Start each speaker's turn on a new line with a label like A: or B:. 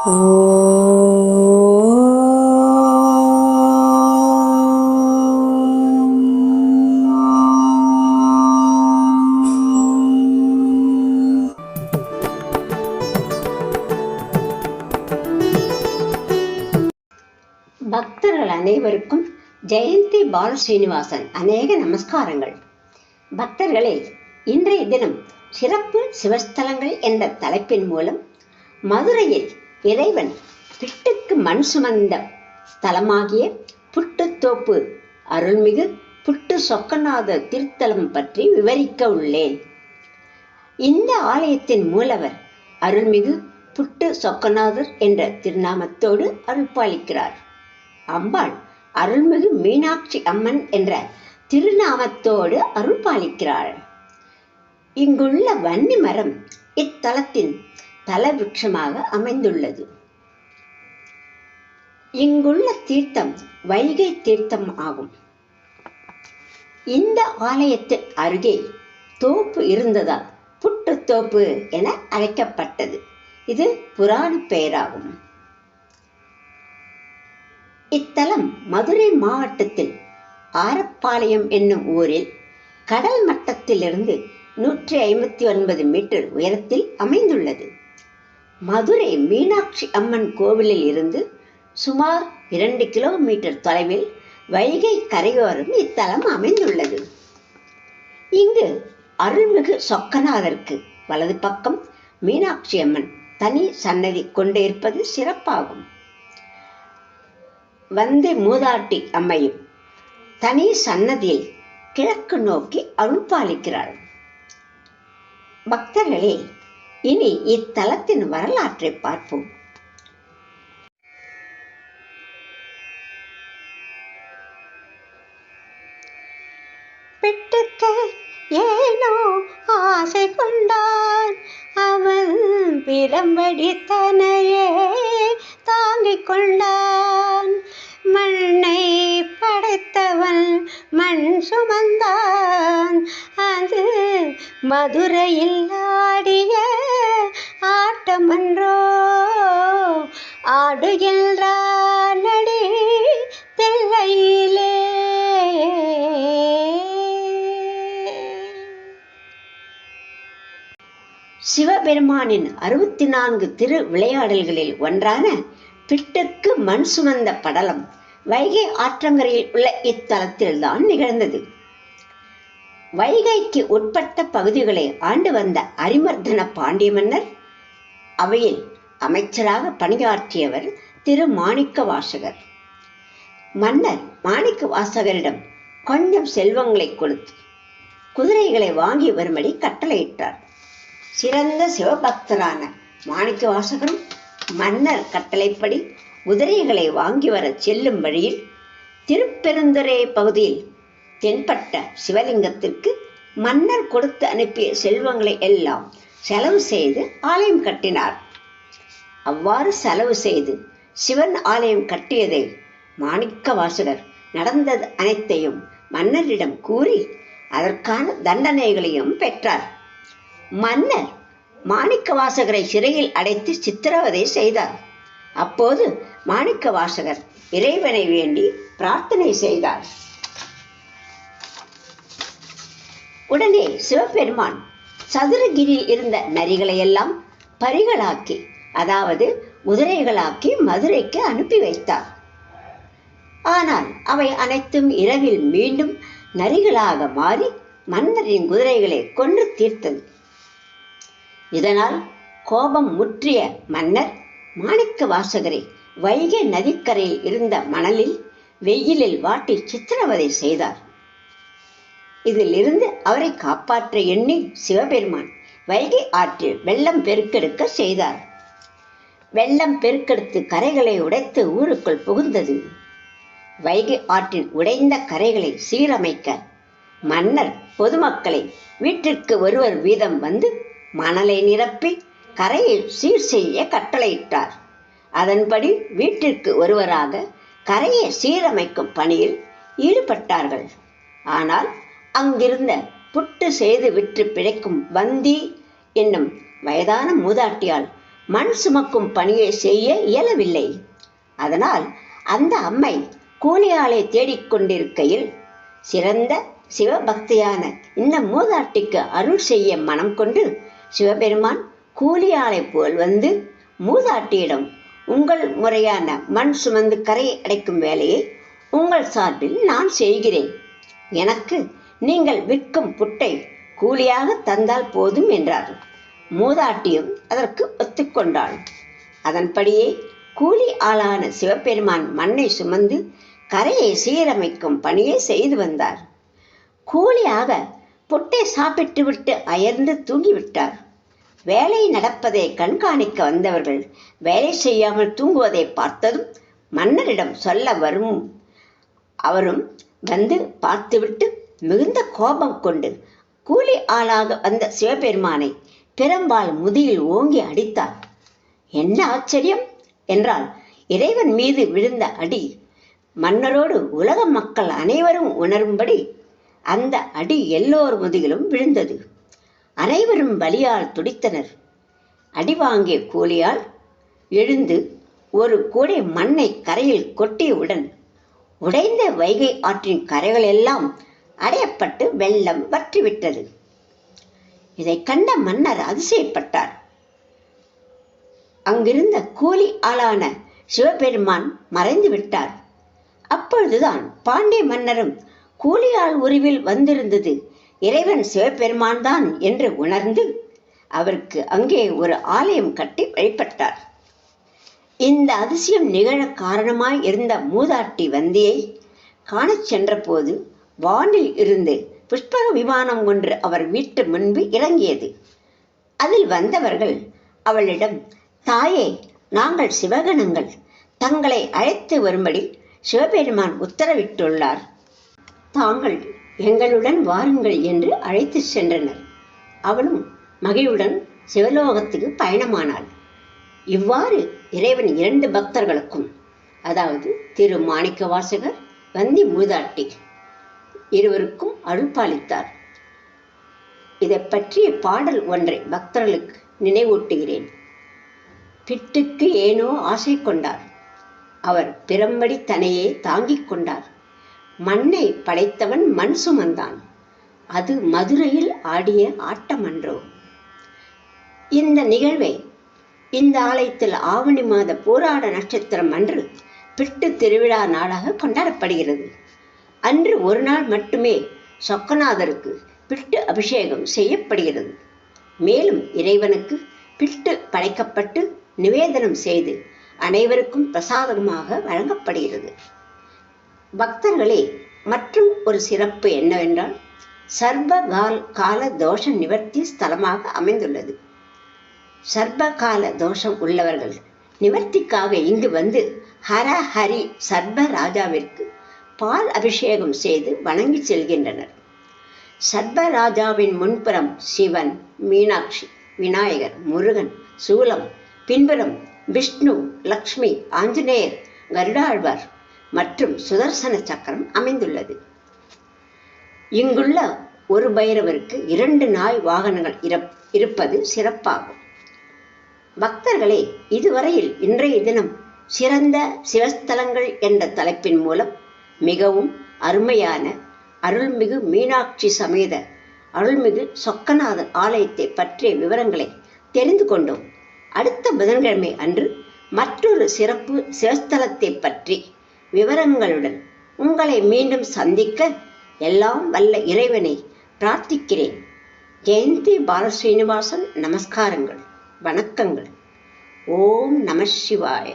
A: பக்தர்கள் அனைவருக்கும் ஜெயந்தி பால ஸ்ரீனிவாசன் அநேக நமஸ்காரங்கள். பக்தர்களே இன்றைய தினம் சிறப்பு சிவஸ்தலங்கள் என்ற தலைப்பின் மூலம் மதுரையில் இறைவன் பிட்டுக்கு மண் சுமந்த ஸ்தலமாகிய புட்டுத்தோப்பு அருள்மிகு புட்டு சொக்கநாத திருத்தலம் பற்றி விவரிக்க உள்ளேன். இந்த ஆலயத்தின் மூலவர் அருள்மிகு புட்டு சொக்கநாதர் என்ற திருநாமத்தோடு அருள்பாலிக்கிறார். அம்பாள் அருள்மிகு மீனாட்சி அம்மன் என்ற திருநாமத்தோடு அருள்பாலிக்கிறாள். இங்குள்ள வன்னி மரம் இத்தலத்தின் தலவிருட்சமாக அமைந்துள்ளது. இங்குள்ள தீர்த்தம் வைகை தீர்த்தம் ஆகும். இந்த ஆலயத்தின் அருகே தோப்பு இருந்ததால் புற்றுத்தோப்பு என அழைக்கப்பட்டது. இது புராண பெயராகும். இத்தலம் மதுரை மாவட்டத்தில் ஆரப்பாளையம் என்னும் ஊரில் கடல் மட்டத்திலிருந்து நூற்றி ஐம்பத்தி ஒன்பது மீட்டர் உயரத்தில் அமைந்துள்ளது. மதுரை மீனாட்சி அம்மன் கோவிலில் இருந்து சுமார் இரண்டு கிலோமீட்டர் தொலைவில் வைகை கரையோரம் இத்தலம் அமைந்துள்ளது. இங்கு அருள்மிகு சொக்கநாதருக்கு வலது பக்கம் மீனாட்சி அம்மன் தனி சன்னதி கொண்டு இருப்பது சிறப்பாகும். வந்தை மூதாட்டி அம்மையும் தனி சன்னதியில் கிழக்கு நோக்கி அருள்பாலிக்கிறாள். பக்தர்களே இனி இத்தலத்தின் வரலாற்றை பார்ப்போம்.
B: பெட்டுக்க ஏனோ ஆசை கொண்டான். அவன் பிரம்படி தனையே தாங்கிக் கொண்டான். மண்ணை படைத்தவன் மண் சுமந்தான். அது மதுரையில் ஆடிய ஆட்டமன்றோ ஆடுகின்றான் அடி தில்லையிலே
A: சிவபெருமானின் அறுபத்தி நான்கு திரு விளையாடல்களில் ஒன்றான பிட்டுக்கு மண் சுமந்த படலம் வைகை ஆற்றங்கரையில் உள்ள இத்தலத்தில்தான் நிகழ்ந்தது. வைகைக்கு உட்பட்ட பகுதிகளை ஆண்டு வந்த அரிமர்தன பாண்டிய மன்னர் அவையில் அமைச்சராக பணியாற்றியவர் திரு மாணிக்க வாசகர் மன்னர் மாணிக்க வாசகரிடம் கொஞ்சம் செல்வங்களை கொடுத்து குதிரைகளை வாங்கி வரும்படி கட்டளையிட்டார். சிறந்த சிவபக்தரான மாணிக்க வாசகரும் மன்னர் கட்டளைப்படி குதிரைகளை வாங்கி வர செல்லும் வழியில் திருப்பெருந்துறை பகுதியில் தென்பட்ட சிவலிங்கத்திற்கு மன்னர் கொடுத்து அனுப்பிய செல்வங்களை எல்லாம் செலவு செய்து ஆலயம் கட்டினார். அவ்வாறு செலவு செய்து சிவன் ஆலயம் கட்டியதை மாணிக்க வாசகர் நடந்தது அனைத்தையும் மன்னரிடம் கூறி அதற்கான தண்டனைகளையும் பெற்றார். மன்னர் மாணிக்க வாசகரை சிறையில் அடைத்து சித்திரவதை செய்தார். அப்போது மாணிக்க வாசகர் இறைவனை வேண்டி பிரார்த்தனை செய்தார். உடனே சிவபெருமான் சதுரகிரியில் இருந்த நரிகளை எல்லாம் பரிகளாக்கி அதாவது குதிரைகளாக்கி மதுரைக்கு அனுப்பி வைத்தார். ஆனால் அவை அனைத்தும் இரவில் மீண்டும் நரிகளாக மாறி மன்னரின் குதிரைகளை கொன்று தீர்த்தது. இதனால் கோபம் முற்றிய மன்னர் மாணிக்க வாசகரை வைகை நதிக்கரையில் இருந்த மணலில் வெயிலில் வாட்டி சித்திரவதை செய்தார். இதிலிருந்து அவரை காப்பாற்ற எண்ணி சிவபெருமான் வைகை ஆற்றில் வெள்ளம் பெருக்கெடுக்க செய்தார். வெள்ளம் பெருக்கெடுத்து கரைகளை உடைத்து ஊருக்குள் புகுந்தது. வைகை ஆற்றின் உடைந்த கரைகளை சீரமைக்க மன்னர் பொதுமக்களை வீட்டிற்கு ஒருவர் வீதம் வந்து மணலை நிரப்பி கரையை சீர் செய்ய கட்டளையிட்டார். அதன்படி வீட்டிற்கு ஒருவராக கரையை சீரமைக்கும் பணியில் ஈடுபட்டார்கள். ஆனால் அங்கிருந்த புட்டு செய்து விற்று பிழைக்கும் வந்தி என்னும் வயதான மூதாட்டியால் மண் சுமக்கும் பணியை செய்ய இயலவில்லை. அதனால் அந்த அம்மை கூலியாளை தேடிக்கொண்டிருக்கையில் சிறந்த சிவபக்தியான இந்த மூதாட்டிக்கு அருள் செய்ய மனம் கொண்டு சிவபெருமான் கூலியாளை போல் வந்து மூதாட்டியிடம் உங்கள் முறையான மண் சுமந்து கரை அடைக்கும் வேலையை உங்கள் சார்பில் நான் செய்கிறேன். எனக்கு நீங்கள் விற்கும் புட்டை கூலியாக தந்தால் போதும் என்றார் மூதாட்டியும் அதற்கு ஒத்துக்கொண்டாள். அதன்படியே கூலி ஆளான சிவபெருமான் மண்ணை சுமந்து கரையை சீரமைக்கும் பணியை செய்து வந்தார். கூலியாக புட்டை சாப்பிட்டுவிட்டு அயர்ந்து தூங்கிவிட்டார். வேலை நடப்பதை கண்காணிக்க வந்தவர்கள் வேலை செய்யாமல் தூங்குவதை பார்த்ததும் மன்னரிடம் சொல்ல வரும் அவரும் வந்து பார்த்துவிட்டு மிகுந்த கோபம் கொண்டு கூலி ஆளாக வந்த சிவபெருமானை பெரும்பால் முதியில் ஓங்கி அடித்தார். என்ன ஆச்சரியம்? என்றால் இறைவன் மீது விழுந்த அடி மன்னரோடு உலக மக்கள் அனைவரும் உணரும்படி அந்த அடி எல்லோர் முதுகிலும் விழுந்தது. அனைவரும் வலியால் துடித்தனர். அடி வாங்கிய கூலியால் எழுந்து ஒரு கூடை மண்ணை கரையில் கொட்டியவுடன் உடைந்த வைகை ஆற்றின் கரைகள் எல்லாம் அடையப்பட்டு வெள்ளம் வற்றிவிட்டது. இதை கண்ட மன்னர் அதிசயப்பட்டார். அங்கிருந்த கூலி ஆளான சிவபெருமான் மறைந்து விட்டார். அப்பொழுதுதான் பாண்டிய மன்னரும் கூலியாள் உருவில் வந்திருந்தது இறைவன் சிவபெருமான் தான் என்று உணர்ந்து அவருக்கு அங்கே ஒரு ஆலயம் கட்டி வழிபட்டார். இந்த அதிசயம் நிகழ காரணமாய் இருந்த மூதாட்டி வந்தியை காணச் சென்றபோது வானில் இருந்து புஷ்பக விமானம் ஒன்று அவர் வீட்டு முன்பு இறங்கியது. அதில் வந்தவர்கள் அவளிடம் தாயே நாங்கள் சிவகணங்கள். தங்களை அழைத்து வரும்படி சிவபெருமான் உத்தரவிட்டுள்ளார். தாங்கள் எங்களுடன் வாருங்கள் என்று அழைத்து சென்றனர். அவளும் மகிழ்வுடன் சிவலோகத்துக்கு பயணமானாள். இவ்வாறு இறைவன் இரண்டு பக்தர்களுக்கும் அதாவது திரு மாணிக்க வாசகர் வந்தி மூதாட்டி இருவருக்கும் அருள்பாலித்தார். இதை பற்றிய பாடல் ஒன்றை பக்தர்களுக்கு நினைவூட்டுகிறேன். பிட்டுக்கு ஏனோ ஆசை கொண்டார். அவர் பிறம்படி தனையே தாங்கிக் கொண்டார். மண்ணை படைத்தவன் மண் சுமந்தான். அது மதுரையில் ஆடிய ஆட்டமன்றோ? இந்த நிகழ்வை இந்த ஆலயத்தில் ஆவணி மாத போராட நட்சத்திரம் அன்று பிட்டு திருவிழா நாளாக கொண்டாடப்படுகிறது. அன்று ஒரு நாள் மட்டுமே சொக்கநாதருக்கு பிட்டு அபிஷேகம் செய்யப்படுகிறது. மேலும் இறைவனுக்கு பிட்டு படைக்கப்பட்டு நிவேதனம் செய்து அனைவருக்கும் பிரசாதமாக வழங்கப்படுகிறது. பக்தர்களே மற்றும் ஒரு சிறப்பு என்னவென்றால் சர்வகால் கால தோஷ நிவர்த்தி ஸ்தலமாக அமைந்துள்ளது. சர்வகால தோஷம் உள்ளவர்கள் நிவர்த்திக்காக இங்கு வந்து ஹர ஹரி சர்வ ராஜாவிற்கு பால் அபிஷேகம் செய்து வணங்கி செல்கின்றனர். சர்வராஜாவின் முன்புறம் சிவன் மீனாட்சி விநாயகர் முருகன் சூலம் பின்புறம் விஷ்ணு லக்ஷ்மி ஆஞ்சநேயர் கருடாழ்வார் மற்றும் சுதர்சன சக்கரம் அமைந்துள்ளது. இங்குள்ள ஒரு பைரவருக்கு இரண்டு நாய் வாகனங்கள் இருப்பது சிறப்பாகும். பக்தர்களே இதுவரையில் இன்றைய தினம் சிறந்த சிவஸ்தலங்கள் என்ற தலைப்பின் மூலம் மிகவும் அருமையான அருள்மிகு மீனாட்சி சமேத அருள்மிகு சொக்கநாதர் ஆலயத்தை பற்றிய விவரங்களை தெரிந்து கொண்டோம். அடுத்த புதன்கிழமை அன்று மற்றொரு சிறப்பு சிவஸ்தலத்தை பற்றி விவரங்களுடன் உங்களை மீண்டும் சந்திக்க எல்லாம் வல்ல இறைவனை பிரார்த்திக்கிறேன். ஜெயந்தி பாலஸ்ரீனிவாசன் நமஸ்காரங்கள் வணக்கங்கள். ஓம் நம சிவாய.